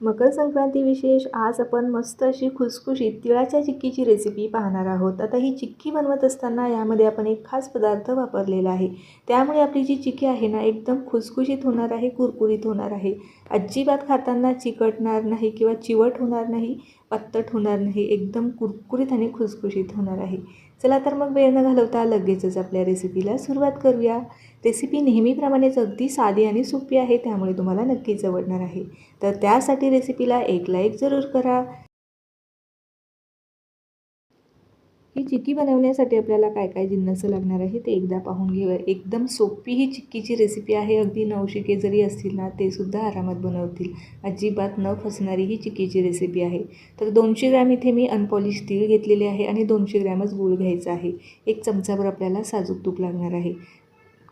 मकर संक्रांती विशेष आज आपण मस्त अशी खुसखुशीत तिळाच्या चिक्कीची रेसिपी पाहणार आहोत. आता ही चिक्की बनवत असताना यामध्ये आपण एक खास पदार्थ वापरलेला आहे. त्यामुळे आपली जी चिक्की आहे ना एकदम खुसखुशीत होणार आहे कुरकुरीत होणार आहे. अजिबात खाताना चिकटणार नाही किंवा चिवट होणार नाही पातट होणार नाही एकदम कुरकुरीत आणि खुसखुशीत होणार आहे. चला तर मग वेळ न घालवता लगेचच आपल्या रेसिपीला सुरुवात करूया. रेसिपी नेहमीप्रमाणेच अगदी साधी आणि सोपी आहे त्यामुळे तुम्हाला नक्कीच आवडणार आहे. तर त्यासाठी रेसिपीला एक लाईक जरूर करा. ही चिक्की बनवण्यासाठी आपल्याला काय काय जिन्नसं लागणार आहे ते एकदा पाहून घेऊया. एकदम सोपी ही चिक्कीची रेसिपी आहे. अगदी नवशिके जरी असतील ना ते सुद्धा आरामात बनवतील. अजिबात न फसणारी ही चिक्कीची रेसिपी आहे. तर दोनशे ग्रॅम इथे मी अनपॉलिश तीळ घेतलेले आहे आणि दोनशे ग्रॅमच गूळ घ्यायचा आहे. एक चमचाभर आपल्याला साजूक तूप लागणार आहे.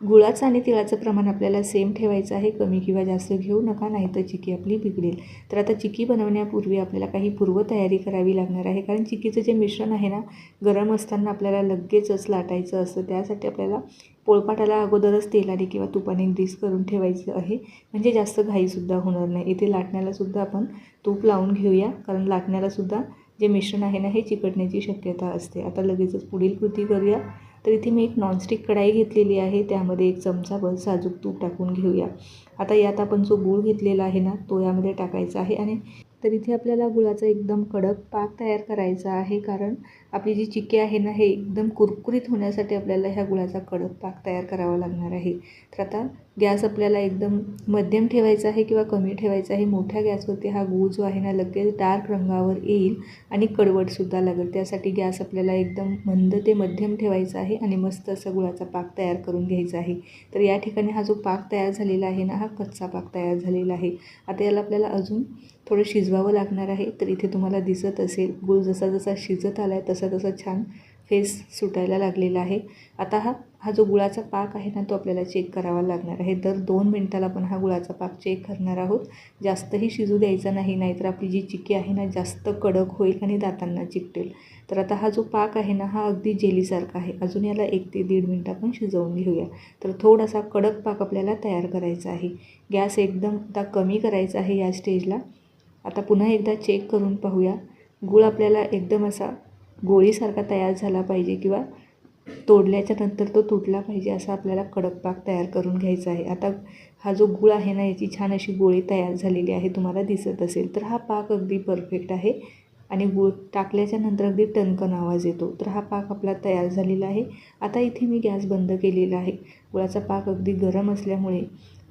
गुळाचं आणि तिळाचं प्रमाण आपल्याला सेम ठेवायचं आहे. कमी किंवा जास्त घेऊ नका नाही तर चिकी आपली बिघडेल. तर आता चिकी बनवण्यापूर्वी आपल्याला काही पूर्वतयारी करावी लागणार आहे. कारण चिकीचं जे मिश्रण आहे ना गरम असताना आपल्याला लगेचच लाटायचं असतं. त्यासाठी आपल्याला पोळपाटाला अगोदरच तेलाने किंवा तुपाने ग्रीस करून ठेवायचं आहे. म्हणजे जास्त घाईसुद्धा होणार नाही. इथे लाटण्यालासुद्धा आपण तूप लावून घेऊया. कारण लाटण्यालासुद्धा जे मिश्रण आहे ना हे चिकटण्याची शक्यता असते. आता लगेचच पुढील कृती करूया. तर इथे मी एक नॉनस्टिक कढाई घेतलेली आहे. त्यामध्ये एक चमचाभर साजूक तूप टाकून घेऊया. आता यात आपण जो गूळ घेतलेला आहे ना तो यामध्ये टाकायचा आहे. आणि तर इथे आपल्याला गुळाचा एकदम कडक पाक तयार करायचा आहे. कारण आपली जी चिके आहे ना हे एकदम कुरकुरीत होण्यासाठी आपल्याला ह्या गुळाचा कडक पाक तयार करावा लागणार आहे. तर आता गॅस आपल्याला एकदम मध्यम ठेवायचा आहे किंवा कमी ठेवायचा आहे. मोठ्या गॅसवरती हा गूळ जो आहे ना लगेच डार्क रंगावर येईल आणि कडवटसुद्धा लागेल. त्यासाठी गॅस आपल्याला एकदम मंद ते मध्यम ठेवायचा आहे आणि मस्त असा गुळाचा पाक तयार करून घ्यायचा आहे. तर या ठिकाणी हा जो पाक तयार झालेला आहे ना हा कच्चा पाक तयार झालेला आहे. आता याला आपल्याला अजून थोडं शिजवावं लागणार आहे. तर इथे तुम्हाला दिसत असेल गूळ जसा जसा शिजत आला आहे तसा तसा छान फेस सुटायला लागलेला आहे. आता हा हा जो गुळाचा पाक आहे ना तो आपल्याला चेक करावा लागणार आहे. दर दोन मिनटाला आपण हा गुळाचा पाक चेक करणार आहोत. जास्तही शिजू द्यायचा नाही नाहीतर आपली जी चिकी आहे ना जास्त कडक होईल आणि दातांना चिकटेल. तर आता हा जो पाक आहे ना हा अगदी जेलीसारखा आहे. अजून याला एक ते दीड मिनटं आपण शिजवून घेऊया. तर थोडासा कडक पाक आपल्याला तयार करायचा आहे. गॅस एकदम आता कमी करायचा आहे या स्टेजला. आता पुन्हा एकदा चेक करून पाहूया. गूळ आपल्याला एकदम असा गोळीसारखा तयार झाला पाहिजे किंवा तोडल्याच्या नंतर तो तुटला पाहिजे असा आपल्याला कडक पाक तयार करून घ्यायचा आहे. आता हा जो गुळ आहे ना याची छान अशी गोळी तयार झालेली आहे तुम्हाला दिसत असेल. तर हा पाक अगदी परफेक्ट आहे. आणि गूळ टाकल्याच्या नंतर अगदी टणकन आवाज येतो. तर हा पाक आपला तयार झालेला आहे. आता इथे मी गॅस बंद केलेला आहे. गुळाचा पाक अगदी गरम असल्यामुळे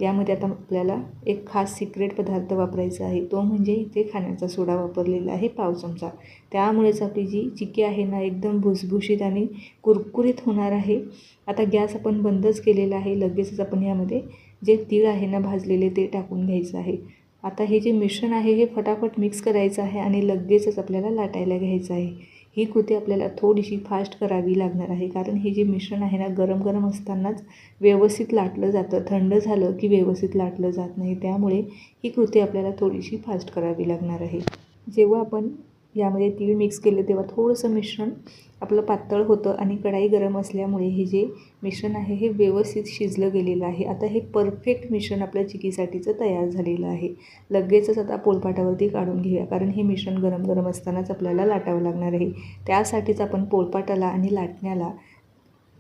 यामध्ये आता आपल्याला एक खास सिक्रेट पदार्थ वापरायचा आहे. तो म्हणजे इथे खाण्याचा सोडा वापरलेला आहे पाव चमचा. त्यामुळेच आपली जी चिकी आहे ना एकदम भुसभुशीत आणि कुरकुरीत होणार आहे. आता गॅस आपण बंदच केलेला आहे. लगेचच आपण यामध्ये जे तीळ आहे ना भाजलेले ते टाकून घ्यायचं आहे. आता हे जे मिश्रण आहे हे फटाफट मिक्स करायचं आहे आणि लगेचच आपल्याला लाटायला घ्यायचं आहे. ही कृती आपल्याला थोडीशी फास्ट करावी लागणार आहे. कारण हे जे मिश्रण आहे ना गरम गरम असतानाच व्यवस्थित लाटलं जातं. थंड झालं की व्यवस्थित लाटलं जात नाही. त्यामुळे ही कृती आपल्याला थोडीशी फास्ट करावी लागणार आहे. जेव्हा आपण यामध्ये तीळ मिक्स केले तेव्हा थोडंसं मिश्रण आपलं पातळ होतं आणि कढाई गरम असल्यामुळे हे जे मिश्रण आहे हे व्यवस्थित शिजलं गेलेलं आहे. आता हे परफेक्ट मिश्रण आपल्या चिकीसाठीचं तयार झालेलं आहे. लगेचच आता पोळपाटावरती काढून घेऊया कारण हे मिश्रण गरम गरम असतानाच आपल्याला लाटावं लागणार आहे. त्यासाठीच आपण पोळपाटाला आणि लाटण्याला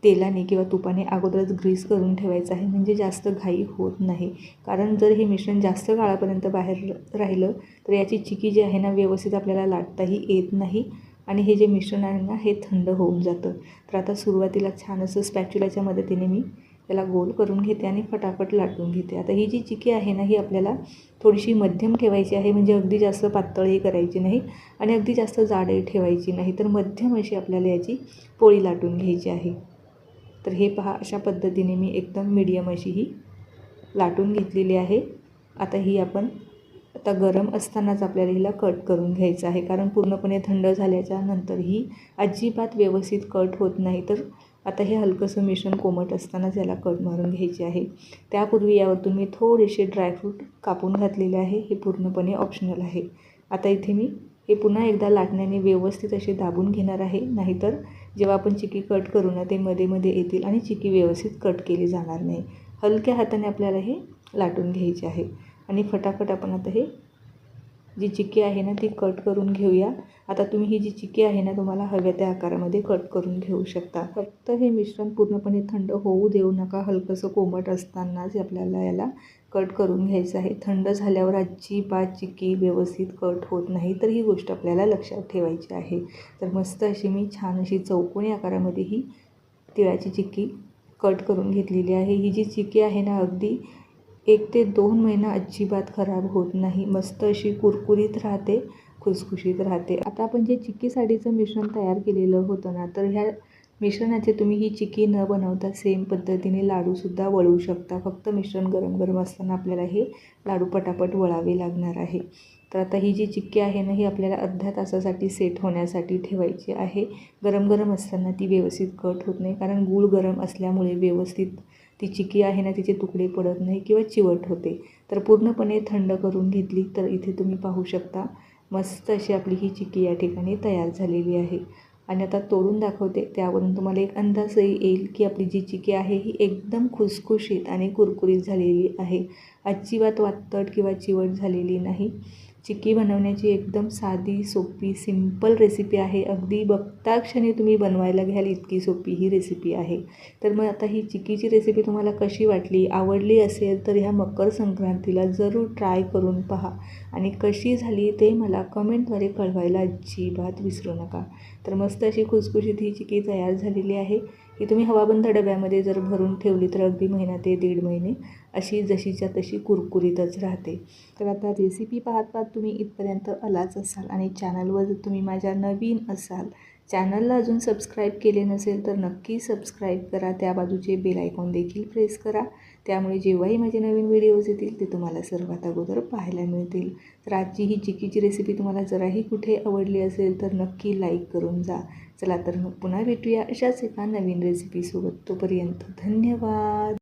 तेलाने किंवा तुपाने अगोदरच ग्रीस करून ठेवायचं आहे. म्हणजे जास्त घाई होत नाही. कारण जर हे मिश्रण जास्त काळापर्यंत बाहेर राहिलं तर याची चिकी जी आहे ना व्यवस्थित आपल्याला लाटताही येत नाही आणि हे जे मिश्रण आहे ना हे थंड होऊन जातं. तर आता सुरुवातीला छान असं स्पॅच्युलाच्या मदतीने मी त्याला गोल करून घेते आणि फटाफट लाटून घेते. आता ही जी चिकी आहे ना ही आपल्याला थोडीशी मध्यम ठेवायची आहे. म्हणजे अगदी जास्त पातळही करायची नाही आणि अगदी जास्त जाडही ठेवायची नाही. तर मध्यम अशी आपल्याला याची पोळी लाटून घ्यायची आहे. तर हे पहा अशा पद्धतीने मी एकदम मीडियम अशी ही लाटून घेतलेली आहे. आता ही आपण आता गरम असतानाच आपल्याला हिला कट करून घ्यायचं आहे. कारण पूर्णपणे थंड झाल्याच्यानंतर ही अजिबात व्यवस्थित कट होत नाही. तर आता हे हलकंसं मिश्रण कोमट असतानाच याला कट मारून घ्यायचे आहे. त्यापूर्वी यावरतून मी थोडेसे ड्रायफ्रूट कापून घातलेले आहे. हे पूर्णपणे ऑप्शनल आहे. आता इथे मी हे पुन्हा एकदा लाटण्याने व्यवस्थित असे दाबून घेणार आहे. नाहीतर जेव्हा आपण चिकी कट करू ना ते मध्ये मध्ये येतील आणि चिकी व्यवस्थित कट केली जाणार नाही. हलक्या हाताने आपल्याला हे लाटून घ्यायचे आहे. आणि फटाफट आपण आता हे जी चिक्की आहे ना ती कट करून घेऊया. आता तुम्ही ही जी चिक्की आहे ना तुम्हाला हव्या त्या आकारामध्ये कट करून घेऊ शकता. फक्त हे मिश्रण पूर्णपणे थंड होऊ देऊ नका. हलकंसं कोमट असतानाच आपल्याला याला कट करून घ्यायचं आहे. थंड झाल्यावर अजिबात चिक्की व्यवस्थित कट होत नाही तर ही गोष्ट आपल्याला लक्षात ठेवायची आहे. तर मस्त अशी मी छान अशी चौकोनी आकारामध्ये ही तिळाची चिक्की कट करून घेतलेली आहे. ही जी चिक्की आहे ना अगदी एक ते दोन महिना अजिबात खराब होत नाही. मस्त अशी कुरकुरीत राहते खुसखुशीत राहते. आता आपण जे चिक्की साडीचं मिश्रण तयार केलेलं होतं ना तर ह्या मिश्रणाचे तुम्ही ही चिक्की न बनवता सेम पद्धतीने लाडूसुद्धा वळवू शकता. फक्त मिश्रण गरम गरम असताना आपल्याला हे लाडू पटापट वळावे लागणार आहे. तर आता ही जी चिक्की आहे ना ही आपल्याला अर्ध्या तासासाठी सेट होण्यासाठी ठेवायची आहे. गरम गरम असताना ती व्यवस्थित कट होत नाही कारण गूळ गरम असल्यामुळे व्यवस्थित ती चिकी आहे ना तिचे तुकडे पडत नाही किंवा चिवट होते. तर पूर्णपणे थंड करून घेतली तर इथे तुम्ही पाहू शकता मस्त अशी आपली ही चिक्की या ठिकाणी तयार झालेली आहे. आणि आता तोडून दाखवते त्यावरून तुम्हाला एक अंदाजही येईल की आपली जी चिकी आहे ही एकदम खुसखुशीत आणि कुरकुरीत झालेली आहे. अजिबात वातट किंवा चिवट झालेली नाही. चिक्की बनवण्याची एकदम साधी सोपी सिंपल रेसिपी आहे. अगदी बघता क्षणी तुम्ही बनवायला घ्याल इतकी सोपी ही रेसिपी आहे. तर मग आता ही चिक्कीची रेसिपी तुम्हाला कशी वाटली आवडली असेल तर ह्या मकर संक्रांतीला जरूर ट्राय करून पहा. आणि कशी झाली ते मला कमेंटद्वारे कळवायला अजिबात विसरू नका. तर मस्त अशी खुसखुशीत ही चिक्की तयार झालेली आहे. की तुम्ही हवाबंद डब्यामध्ये जर भरून ठेवली तर अगदी महिना ते दीड महिने अशी जशीच्या तशी कुरकुरीतच राहते. तर आता रेसिपी पाहत पाहत तुम्ही इथपर्यंत आलाच असाल आणि चॅनलवर जर तुम्ही माझ्या नवीन असाल चॅनलला अजून सबस्क्राईब केले नसेल तर नक्की सबस्क्राईब करा. त्या बाजूचे बेल आयकॉन देखील प्रेस करा. त्यामुळे जेव्हाही माझे नवीन व्हिडिओज येतील ते तुम्हाला सर्वात अगोदर पाहायला मिळतील. तर आजची ही चिकीची रेसिपी तुम्हाला जराही कुठे आवडली असेल तर नक्की लाईक करून जा. चला तर मग पुन्हा भेटूया अशाच एका नवीन रेसिपीसोबत तोपर्यंत धन्यवाद!